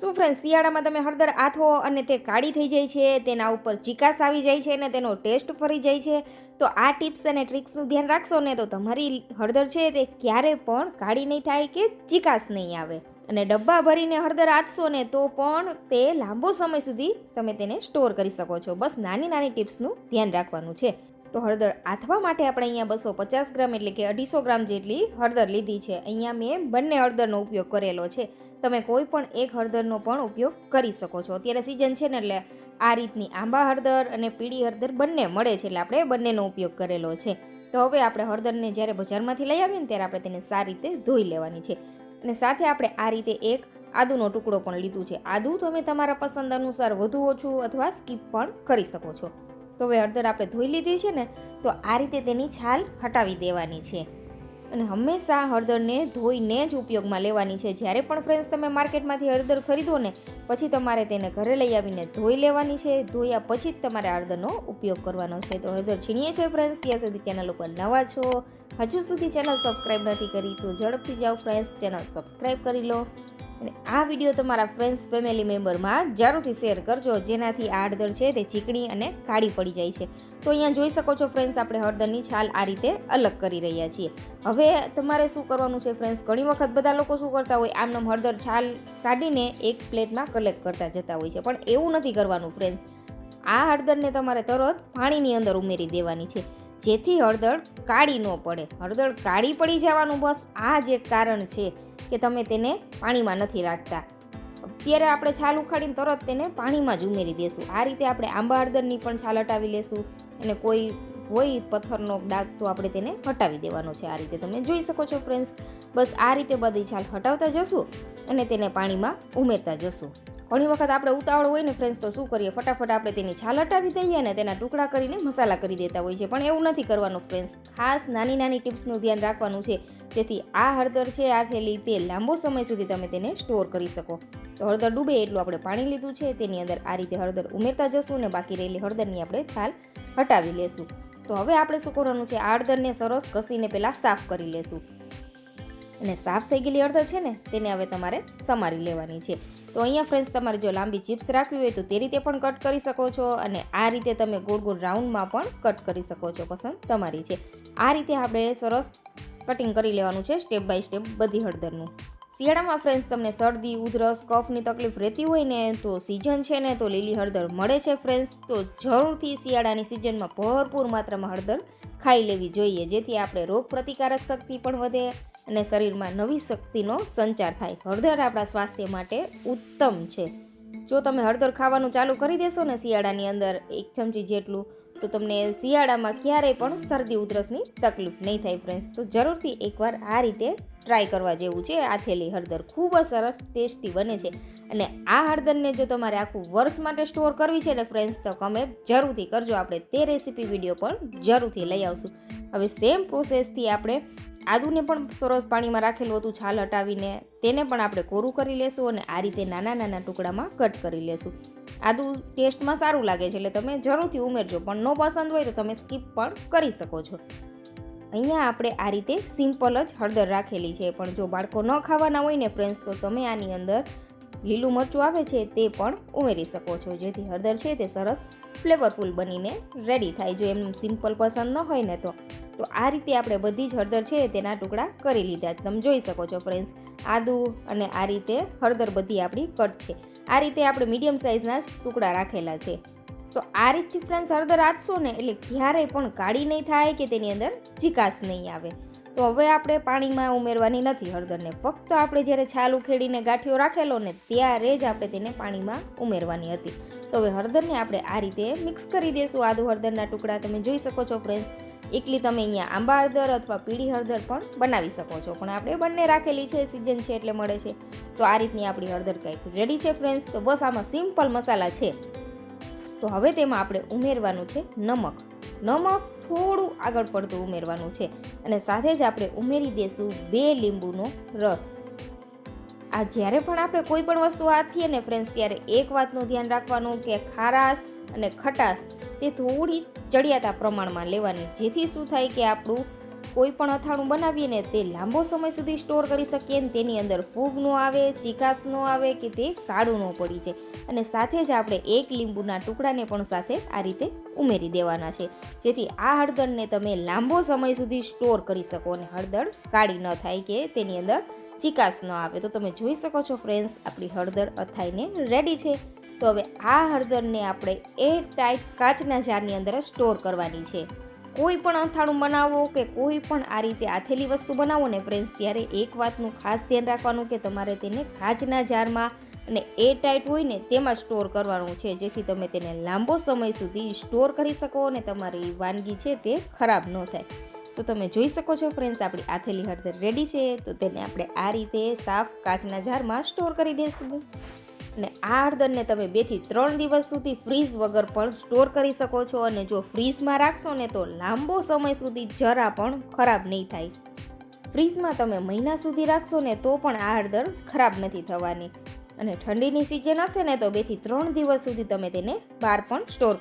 શું ફ્રેન્ડ શિયાળામાં તમે હળદર આથો અને તે કાળી થઈ જાય છે, તેના ઉપર ચિકાસ આવી જાય છે અને તેનો ટેસ્ટ ફરી જાય છે. તો આ ટિપ્સ અને ટ્રિક્સનું ધ્યાન રાખશો ને તો તમારી હળદર છે તે ક્યારે પણ કાળી નહીં થાય કે ચિકાસ નહીં આવે. અને ડબ્બા ભરીને હળદર આથશો ને તો પણ તે લાંબો સમય સુધી તમે તેને સ્ટોર કરી શકો છો. બસ નાની નાની ટિપ્સનું ધ્યાન રાખવાનું છે. તો હળદર આથવા માટે આપણે અહીંયા બસો પચાસ ગ્રામ એટલે કે અઢીસો ગ્રામ જેટલી હળદર લીધી છે. અહીંયા મેં બંને હળદરનો ઉપયોગ કરેલો છે. તમે કોઈ પણ એક હળદરનો પણ ઉપયોગ કરી શકો છો. અત્યારે સિઝન છે ને એટલે આ રીતની આંબા હળદર અને પીળી હળદર બંને મળે છે એટલે આપણે બંનેનો ઉપયોગ કરેલો છે. તો હવે આપણે હળદરને જ્યારે બજારમાંથી લઈ આવીએ ને ત્યારે આપણે તેને સારી રીતે ધોઈ લેવાની છે. અને સાથે આપણે આ રીતે એક આદુનો ટુકડો પણ લીધું છે. આદુ તમે તમારા પસંદ અનુસાર વધુ ઓછું અથવા સ્કીપ પણ કરી શકો છો. તો હવે હળદર આપણે ધોઈ લીધી છે ને, તો આ રીતે તેની છાલ હટાવી દેવાની છે. અને હંમેશા હળદરને ધોઈને જ ઉપયોગમાં લેવાની છે. જ્યારે પણ ફ્રેન્ડ્સ તમે માર્કેટમાંથી હળદર ખરીદો ને, પછી તમારે તેને ઘરે લઈ આવીને ધોઈ લેવાની છે. ધોયા પછી જ તમારે હળદરનો ઉપયોગ કરવાનો છે. તો હળદર છીણીએ છીએ ફ્રેન્ડ્સ ત્યાં સુધી ચેનલ ઉપર નવા છો? હજુ સુધી ચેનલ સબસ્ક્રાઈબ નથી કરી તો ઝડપથી જાઓ ફ્રેન્ડ્સ ચેનલ સબસ્ક્રાઈબ કરી લો. અને આ વીડિયો તમારા ફ્રેન્ડ્સ ફેમિલી મેમ્બરમાં જરૂરથી શેર કરજો. જેનાથી આ હળદર છે તે ચીકણી અને કાળી પડી જાય છે. તો અહીંયા જોઈ શકો છો ફ્રેન્ડ્સ આપણે હળદરની છાલ આ રીતે અલગ કરી રહ્યા છીએ. હવે તમારે શું કરવાનું છે ફ્રેન્ડ્સ ઘણી વખત બધા લોકો શું કરતા હોય આમનામ હળદર છાલ કાઢીને એક પ્લેટમાં કલેક્ટ કરતા જતા હોય છે. પણ એવું નથી કરવાનું ફ્રેન્ડ્સ આ હળદરને તમારે તરત પાણીની અંદર ઉમેરી દેવાની છે. જેથી હળદર કાળી ન પડે. હળદર કાળી પડી જવાનું બસ આ જ એક કારણ છે. કે તમે તેને પાણીમાં નથી રાખતા. અત્યારે આપણે છાલ ઉખાડીને તરત તેને પાણીમાં જ ઉમેરી દેશું. આ રીતે આપણે આંબા હળદરની પણ છાલ હટાવી લેશું. અને કોઈ હોય પથ્થરનો ડાઘ તો આપણે તેને હટાવી દેવાનો છે. આ રીતે તમે જોઈ શકો છો ફ્રેન્ડ્સ. બસ આ રીતે બધી છાલ હટાવતા જશું અને તેને પાણીમાં ઉમેરતા જશું. ઘણી વખત આપણે ઉતાવળ હોય ને ફ્રેન્ડ્સ તો શું કરીએ? ફટાફટ આપણે તેની છાલ હટાવી દઈએ અને તેના ટુકડા કરીને મસાલા કરી દેતા હોય છે પણ એવું નથી કરવાનું ફ્રેન્ડ્સ ખાસ નાની નાની ટિપ્સનું ધ્યાન રાખવાનું છે. જેથી આ હળદર છે, આ થેલી, તે લાંબો સમય સુધી તમે તેને સ્ટોર કરી શકો. તો હળદર ડૂબે એટલું આપણે પાણી લીધું છે. તેની અંદર આ રીતે હળદર ઉમેરતા જશું અને બાકી રહેલી હળદરની આપણે છાલ હટાવી લેશું. તો હવે આપણે શું કરવાનું છે? આ હળદરને સરસ કસીને પહેલાં સાફ કરી લેશું. અને સાફ થઈ ગયેલી હળદર છે ને, તેને હવે તમારે સમારી લેવાની છે. તો અહીંયા ફ્રેન્ડ્સ તમારે જો લાંબી ચિપ્સ રાખવી હોય તો તે રીતે પણ કટ કરી શકો છો અને આ રીતે તમે ગોળ ગોળ રાઉન્ડમાં પણ કટ કરી શકો છો પસંદ તમારી છે. આ રીતે આપણે સરસ કટિંગ કરી લેવાનું છે સ્ટેપ બાય સ્ટેપ બધી હળદરનું. શિયાળામાં ફ્રેન્ડ્સ તમને શરદી, ઉધરસ, કફની તકલીફ રહેતી હોય ને તો સિઝન છે ને તો લીલી હળદર મળે છે ફ્રેન્ડ્સ તો જરૂરથી શિયાળાની સિઝનમાં ભરપૂર માત્રામાં હળદર ખાઈ લેવી જોઈએ, જેથી આપણે રોગ પ્રતિકારક શક્તિ પણ વધે અને શરીરમાં નવી શક્તિનો સંચાર થાય. હળદર આપણા સ્વાસ્થ્ય માટે ઉત્તમ છે. જો તમે હળદર ખાવાનું ચાલુ કરી દેશો ને શિયાળાની અંદર એક ચમચી જેટલું તો તમને શિયાળામાં ક્યારેય પણ શરદી ઉધરસની તકલીફ નહીં થાય ફ્રેન્ડ્સ તો જરૂરથી એકવાર આ રીતે ટ્રાય કરવા જેવું છે. આ થેલી હળદર ખૂબ જ સરસ ટેસ્ટી બને છે. અને આ હળદરને જો તમારે આખું વર્ષ માટે સ્ટોર કરવી છે ને ફ્રેન્ડ્સ તો કમેન્ટ જરૂરથી કરજો. આપણે તે રેસીપી વીડિયો પણ જરૂરથી લઈ આવશું. હવે સેમ પ્રોસેસથી આપણે આદુને પણ સરસ પાણીમાં રાખેલું હતું છાલ હટાવીને તેને પણ આપણે કોરું કરી લેશું અને આ રીતે નાના નાના ટુકડામાં કટ કરી લેશું. આદુ ટેસ્ટમાં સારું લાગે છે એટલે તમે જરૂરથી ઉમેરજો, પણ ન પસંદ હોય તો તમે સ્કીપ પણ કરી શકો છો. અહીંયા આપણે આ રીતે સિમ્પલ જ હળદર રાખેલી છે, પણ જો બાળકો ન ખાવાના હોય ને ફ્રેન્ડ્સ તો તમે આની અંદર લીલું મરચું આવે છે તે પણ ઉમેરી શકો છો. જેથી હળદર છે તે સરસ ફ્લેવરફુલ બનીને રેડી થાય. જો એમ સિમ્પલ પસંદ ન હોય ને તો તો આ રીતે આપણે બધી જ હળદર છે તેના ટુકડા કરી લીધા. તમે જોઈ શકો છો ફ્રેન્ડ્સ આદુ અને આ રીતે હળદર બધી આપણી કટ છે. આ રીતે આપણે મીડિયમ સાઇઝના જ ટુકડા રાખેલા છે. તો આ રીતથી ફ્રેન્ડ્સ હળદર આંચશો ને એટલે ક્યારેય પણ કાળી નહીં થાય કે તેની અંદર ચિકાસ નહીં આવે. તો હવે આપણે પાણીમાં ઉમેરવાની નથી હળદરને. ફક્ત આપણે જ્યારે છાલ ઉખેડીને ગાંઠિયો રાખેલો ને ત્યારે જ આપણે તેને પાણીમાં ઉમેરવાની હતી. તો હવે હળદરને આપણે આ રીતે મિક્સ કરી દઈશું આદુ હળદરના ટુકડા તમે જોઈ શકો છો ફ્રેન્ડ્સ. એકલી તમે અહીંયા આંબા હળદર અથવા પીળી હળદર પણ બનાવી શકો છો. પણ આપણે બંને રાખેલી છે, સિઝન છે એટલે મળે છે. તો આ રીતની આપણી હળદર કંઈક રેડી છે ફ્રેન્ડ્સ. તો બસ આમાં સિમ્પલ મસાલા છે. તો હવે તેમાં આપણે ઉમેરવાનું છે નમક. નમક થોડું આગળ પડતું ઉમેરવાનું છે. અને સાથે જ આપણે ઉમેરી દઈશું બે લીંબુનો રસ. આ જ્યારે પણ આપણે કોઈ પણ વસ્તુ હાથીએ ને ફ્રેન્ડ્સ ત્યારે એક વાતનું ધ્યાન રાખવાનું કે ખારાશ અને ખટાશ તે થોડી ચડિયાતા પ્રમાણમાં લેવાની. જેથી શું થાય કે આપણું કોઈ પણ અથાણું બનાવીએ ને તે લાંબો સમય સુધી સ્ટોર કરી શકીએ ને તેની અંદર ફૂગ ન આવે ચીકાશ ન આવે કે તે કાળું ન પડી જાય. અને સાથે જ આપણે એક લીંબુના ટુકડાને પણ સાથે આ રીતે ઉમેરી દેવાના છે. જેથી આ હળદરને તમે લાંબો સમય સુધી સ્ટોર કરી શકો અને હળદર કાળી ન થાય કે તેની અંદર ચીકાશ ન આવે. તો તમે જોઈ શકો છો ફ્રેન્ડ્સ, આપણી હળદર અથાઈને રેડી છે. તો હવે આ હળદરને આપણે એ ટાઈટ કાચના જારની અંદર સ્ટોર કરવાની છે. કોઈ પણ અથાણું બનાવો કે કોઈ પણ આ રીતે આથેલી વસ્તુ બનાવો ને ફ્રેન્ડ્સ ત્યારે એક વાતનું ખાસ ધ્યાન રાખવાનું કે તમારે તેને કાચના જારમાં અને એ ટાઈટ હોય ને તેમાં સ્ટોર કરવાનું છે, જેથી તમે તેને લાંબો સમય સુધી સ્ટોર કરી શકો અને તમારી વાનગી છે તે ખરાબ ન થાય. તો તમે જોઈ શકો છો ફ્રેન્ડ્સ આપણી આથેલી હળદર રેડી છે, તો તેને આપણે આ રીતે સાફ કાચના જારમાં સ્ટોર કરી દઈશું. અને આ હળદરને તમે બેથી ત્રણ દિવસ સુધી ફ્રીઝ વગર પણ સ્ટોર કરી શકો છો અને જો ફ્રીઝમાં રાખશો ને તો લાંબો સમય સુધી જરા પણ ખરાબ નહીં થાય. ફ્રીઝમાં તમે મહિના સુધી રાખશો ને તો પણ આ હળદર ખરાબ નથી થવાની. અને ઠંડીની સિઝન હશે ને તો બેથી ત્રણ દિવસ સુધી તમે તેને બહાર પણ સ્ટોર